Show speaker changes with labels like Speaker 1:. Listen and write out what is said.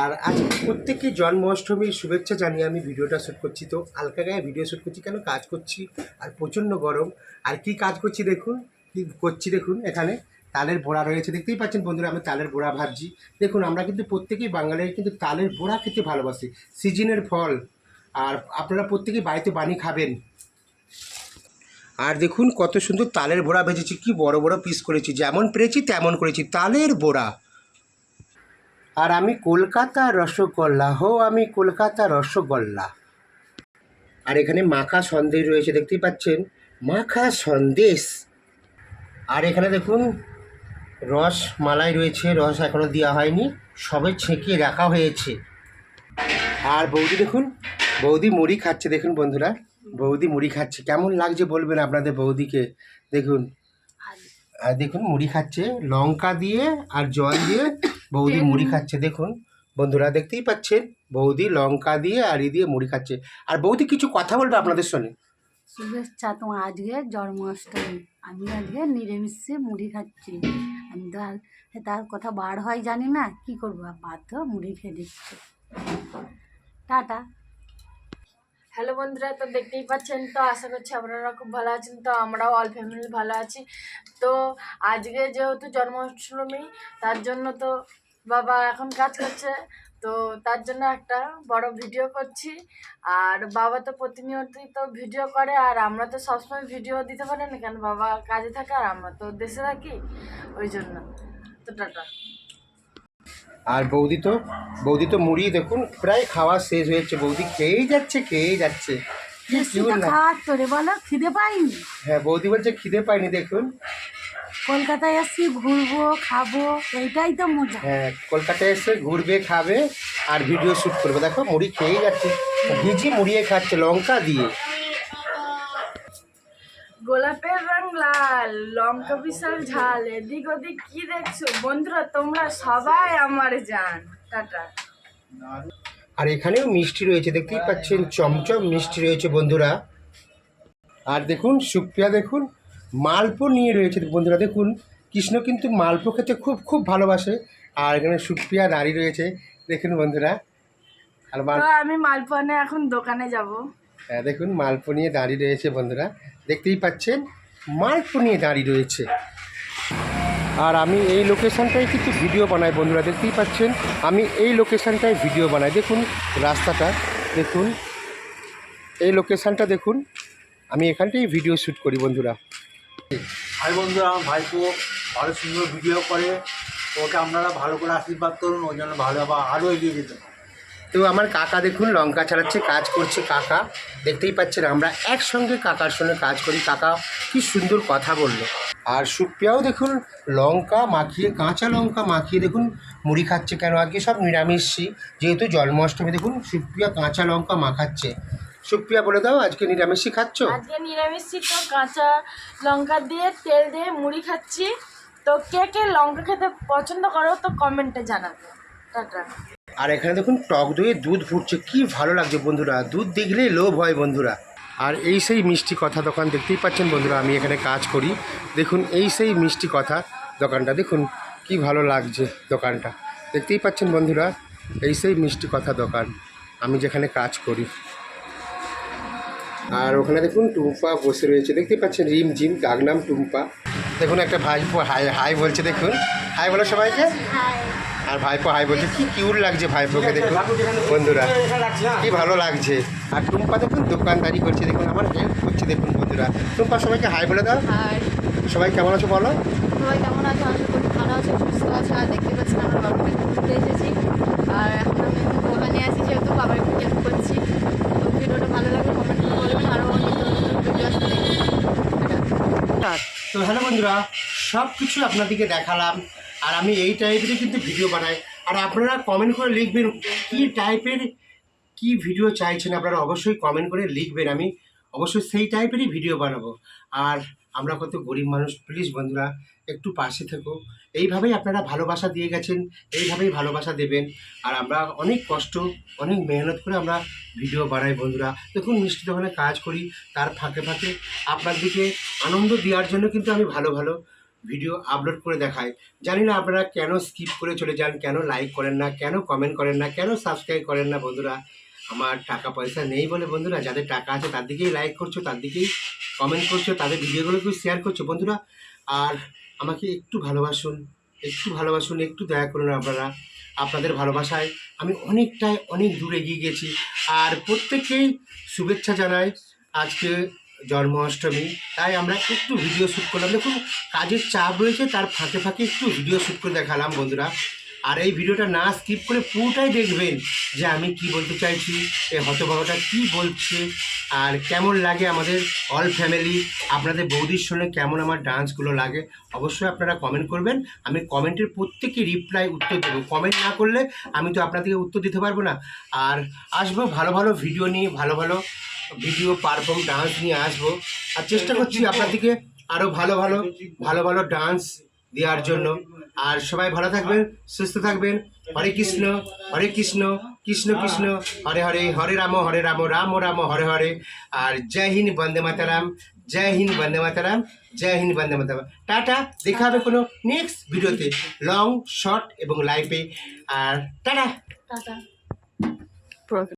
Speaker 1: আর আজ প্রত্যেককে জন্মাষ্টমীর শুভেচ্ছা জানিয়ে আমি ভিডিওটা শ্যুট করছি তো হালকা গায়ে ভিডিও শ্যুট করছি কেন কাজ করছি আর প্রচণ্ড গরম আর কি কাজ করছি দেখুন কি করছি দেখুন এখানে তালের বোড়া রয়েছে দেখতেই পাচ্ছেন বন্ধুরা আমি তালের বোড়া ভাবছি দেখুন আমরা কিন্তু প্রত্যেকেই বাঙালির কিন্তু তালের বোড়া খেতে ভালোবাসি সিজনের ফল আর আপনারা প্রত্যেকেই বাড়িতে বানিয়ে খাবেন আর দেখুন কত সুন্দর তালের বোড়া ভেজেছি কি বড় বড় পিস করেছি যেমন পেরেছি তেমন করেছি তালের বোড়া আর আমি কলকাতা রসগোল্লা হো আমি কলকাতা রসগোল্লা আর এখানে মাখা সন্দেশ রয়েছে দেখতেই পাচ্ছেন মাখা সন্দেশ আর এখানে দেখুন রস মালাই রয়েছে রস এখনও দেওয়া হয়নি সবে ছেঁকিয়ে রাখা হয়েছে আর বৌদি দেখুন বৌদি মুড়ি খাচ্ছে দেখুন বন্ধুরা বৌদি মুড়ি খাচ্ছে কেমন লাগছে বলবেন আপনাদের বৌদিকে দেখুন আর দেখুন মুড়ি খাচ্ছে লঙ্কা দিয়ে আর জল দিয়ে বৌদি মুড়ি খাচ্ছে দেখুন বন্ধুরা দেখতেই পাচ্ছেন বৌদি লঙ্কা দিয়ে আড়ি দিয়ে মুড়ি খাচ্ছে আর বৌদি কিছু কথা বলবে আপনাদের সঙ্গে
Speaker 2: শুভেচ্ছা তোমার আজকে জন্মাষ্টমী আমি আজকে নিরামিষে মুড়ি খাচ্ছি আমি তো আর তার কথা বার হয় জানি না কি করবো বাধ্য মুড়ি খেয়ে দিচ্ছি টাটা
Speaker 3: হ্যালো বন্ধুরা তো দেখতেই পাচ্ছেন তো আশা করছি আপনারা খুব ভালো আছেন তো আমরাও অল ফ্যামিলি ভালো আছি তো আজকে যেহেতু জন্মাষ্টমী তার জন্য তো বাবা এখন কাজ করছে তো তার জন্য একটা বড় ভিডিও করছি আর বাবা তো প্রতিনিয়তই তো ভিডিও করে আর আমরা তো সবসময় ভিডিও দিতে পারি না কেন বাবা কাজে থাকে আর আমরা তো দেশে থাকি ওই জন্য তো টাটা
Speaker 1: আর বৌদি তো বৌদি তো মুড়ি দেখুন প্রায় খাওয়া শেষ হয়েছে বৌদি খেয়েই যাচ্ছে খেয়েই যাচ্ছে
Speaker 2: খিদে পাইনি
Speaker 1: হ্যাঁ বৌদি বলছে খিদে পাইনি দেখুন
Speaker 2: কলকাতায় এসছি ঘুরবো খাবো এইটাই তো মজা
Speaker 1: হ্যাঁ কলকাতায় এসে ঘুরবে খাবে আর ভিডিও শ্যুট করবে দেখো মুড়ি খেয়েই যাচ্ছে ভিজি মুড়িয়ে খাচ্ছে লঙ্কা দিয়ে
Speaker 3: গোলাপের রং লাল লঙ্কা বিশাল ঝাল এদিক ওদিক কি দেখছো বন্ধুরা তোমরা সবাই আমার যান টাটা
Speaker 1: আর এখানেও মিষ্টি রয়েছে দেখতেই পাচ্ছেন চমচম মিষ্টি রয়েছে বন্ধুরা আর দেখুন সুপ্রিয়া দেখুন মালপো নিয়ে রয়েছে বন্ধুরা দেখুন কৃষ্ণ কিন্তু মালপো খেতে খুব খুব ভালোবাসে আর এখানে সুপ্রিয়া দাঁড়িয়ে রয়েছে দেখুন বন্ধুরা
Speaker 3: আর আমি মালপো এখন দোকানে যাবো
Speaker 1: দেখুন মালপো নিয়ে দাঁড়িয়ে রয়েছে বন্ধুরা দেখতেই পাচ্ছেন মালপো নিয়ে দাঁড়িয়ে রয়েছে আর আমি এই লোকেশানটাই কিন্তু ভিডিও বানাই বন্ধুরা দেখতেই পাচ্ছেন আমি এই লোকেশানটায় ভিডিও বানাই দেখুন রাস্তাটা দেখুন এই লোকেশানটা দেখুন আমি এখানটাই ভিডিও শ্যুট করি বন্ধুরা ভাই বন্ধুরা আমার ভাইপো ভালো সুন্দর ভিডিও করে ওকে আপনারা ভালো করে আশীর্বাদ করুন ওই জন্য ভালো আবার আরও এগিয়ে যেতে তো আমার কাকা দেখুন লঙ্কা ছাড়াচ্ছে কাজ করছে কাকা দেখতেই পাচ্ছেন আমরা একসঙ্গে কাকার সঙ্গে কাজ করি কাকা কি সুন্দর কথা বলল আর সুপ্রিয়াও দেখুন লঙ্কা মাখিয়ে কাঁচা লঙ্কা মাখিয়ে দেখুন মুড়ি খাচ্ছে কেন আজকে সব নিরামিষই যেহেতু জন্মাষ্টমী দেখুন সুপ্রিয়া কাঁচা লঙ্কা মাখাচ্ছে সুপ্রিয়া বলে দাও আজকে নিরামিষই খাচ্ছ
Speaker 3: আজকে নিরামিষই তো কাঁচা লঙ্কা দিয়ে তেল দিয়ে মুড়ি খাচ্ছি তো কে কে লঙ্কা খেতে পছন্দ করো তো কমেন্টে জানাবে
Speaker 1: টাটা আর এখানে দেখুন টক দইয়ে দুধ ফুটছে কি ভালো লাগছে বন্ধুরা দুধ দেখলেই লোভ হয় বন্ধুরা আর এই সেই মিষ্টি কথা দোকান দেখতেই পাচ্ছেন বন্ধুরা আমি এখানে কাজ করি দেখুন এই সেই মিষ্টি কথা দোকানটা দেখুন কি ভালো লাগছে দোকানটা দেখতেই পাচ্ছেন বন্ধুরা এই সেই মিষ্টি কথা দোকান আমি যেখানে কাজ করি আর ওখানে দেখুন টুম্পা বসে রয়েছে দেখতেই পাচ্ছেন রিম জিম ডাকনাম টুম্পা দেখুন একটা ভাই হাই হাই বলছে দেখুন হাই বলো সবাইকে হাই আর ভাইপো হাই বলছে কি কিউর লাগছে ভাইপোকে দেখুন বন্ধুরা হ্যাঁ। কি ভালো লাগছে আর টুম্পা দেখুন দোকানদারি করছে দেখুন আমার হেল্প করছে দেখুন বন্ধুরা টুম্পা সবাইকে হাই বলে দাও সবাই কেমন আছো বলো
Speaker 4: সবাই কেমন আছো আশা করি ভালো আছো সুস্থ আছো আর দেখতে পাচ্ছেন আমরা বাবাকে ঘুরতে এসেছি আর এখন আমি দোকানে আছি যেহেতু বাবার একটু হেল্প করছি তো ভিডিওটা ভালো লাগলে কমেন্ট করে আরও অনেক ভিডিও আসতে
Speaker 1: তো হ্যালো বন্ধুরা সব কিছু আপনাদেরকে দেখালাম আর আমি এই টাইপেরই কিন্তু ভিডিও বানাই আর আপনারা কমেন্ট করে লিখবেন কী টাইপের কি ভিডিও চাইছেন আপনারা অবশ্যই কমেন্ট করে লিখবেন আমি অবশ্যই সেই টাইপেরই ভিডিও বানাবো আর আমরা কত গরিব মানুষ প্লিজ বন্ধুরা একটু পাশে থেকো এইভাবেই আপনারা ভালোবাসা দিয়ে গেছেন এইভাবেই ভালোবাসা দেবেন আর আমরা অনেক কষ্ট অনেক মেহনত করে আমরা ভিডিও বানাই বন্ধুরা দেখুন মিষ্টি দোকানে কাজ করি তার ফাঁকে ফাঁকে আপনার দিকে আনন্দ দেওয়ার জন্য কিন্তু আমি ভালো ভালো ভিডিও আপলোড করে দেখায় জানি না আপনারা কেন স্কিপ করে চলে যান কেন লাইক করেন না কেন কমেন্ট করেন না কেন সাবস্ক্রাইব করেন না বন্ধুরা আমার টাকা পয়সা নেই বলে বন্ধুরা যাদের টাকা আছে তার দিকেই লাইক করছো তার দিকেই কমেন্ট করছো তাদের ভিডিওগুলোকেও শেয়ার করছো বন্ধুরা আর আমাকে একটু ভালোবাসুন একটু ভালোবাসুন একটু দয়া করুন আপনারা আপনাদের ভালোবাসায় আমি অনেকটাই অনেক দূরে এগিয়ে গেছি আর প্রত্যেককেই শুভেচ্ছা জানাই আজকে জন্মাষ্টমী তাই আমরা একটু ভিডিও শ্যুট করলাম দেখুন কাজের চাপ রয়েছে তার ফাঁকে ফাঁকে একটু ভিডিও শ্যুট করে দেখালাম বন্ধুরা আর এই ভিডিওটা না স্কিপ করে পুরোটাই দেখবেন যে আমি কি বলতে চাইছি এই হতভাবাটা কি বলছে আর কেমন লাগে আমাদের অল ফ্যামিলি আপনাদের বৌদির সঙ্গে কেমন আমার ডান্সগুলো লাগে অবশ্যই আপনারা কমেন্ট করবেন আমি কমেন্টের প্রত্যেকটি রিপ্লাই উত্তর দেবো কমেন্ট না করলে আমি তো আপনাদেরকে উত্তর দিতে পারবো না আর আসবো ভালো ভালো ভিডিও নিয়ে ভালো ভালো ভিডিও পারফর্ম ডান্স নিয়ে আসবো আর চেষ্টা করছি আপনাদেরকে আরও ভালো ভালো ভালো ভালো ডান্স দেওয়ার জন্য আর সবাই ভালো থাকবেন সুস্থ থাকবেন হরে কৃষ্ণ হরে কৃষ্ণ কৃষ্ণ কৃষ্ণ হরে হরে হরে রাম হরে রাম রাম রাম হরে হরে আর জয় হিন্দ বন্দে মাতারাম জয় হিন্দ বন্দে মাতারাম জয় হিন্দ বন্দে মাতারাম টাটা দেখা হবে কোনো নেক্সট ভিডিওতে লং শর্ট এবং লাইফে আর টাটা টাটা